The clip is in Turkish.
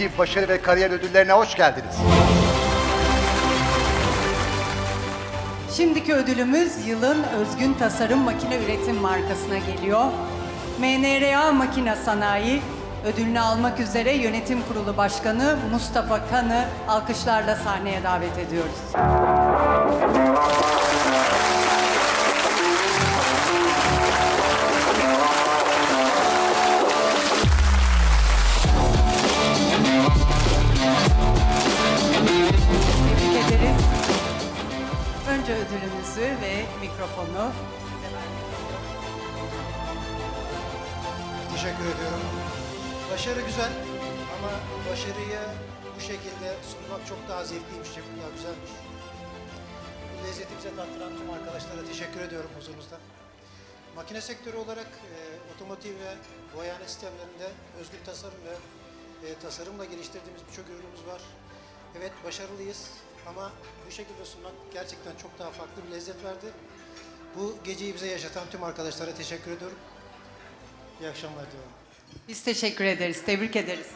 Mesleki Başarı ve Kariyer Ödülleri'ne hoş geldiniz. Şimdiki ödülümüz yılın özgün tasarım makine üretim markasına geliyor. MNRA Makine Sanayi ödülünü almak üzere yönetim kurulu başkanı Mustafa Kan'ı alkışlarla sahneye davet ediyoruz. Önce ödülümüzü ve mikrofonu Teşekkür ediyorum. Başarı güzel ama başarıyı bu şekilde sunmak çok daha zevkliymiş, çok daha güzelmiş. Bu lezzeti bize tattıran tüm arkadaşlara teşekkür ediyorum huzurunuzda. Makine sektörü olarak e, otomotiv ve boyane sistemlerinde özgün tasarım ve e, tasarımla geliştirdiğimiz birçok ürünümüz var. Evet başarılıyız ama bu şekilde sunmak gerçekten çok daha farklı bir lezzet verdi. Bu geceyi bize yaşatan tüm arkadaşlara teşekkür ediyorum. İyi akşamlar diliyorum. Biz teşekkür ederiz, tebrik ederiz.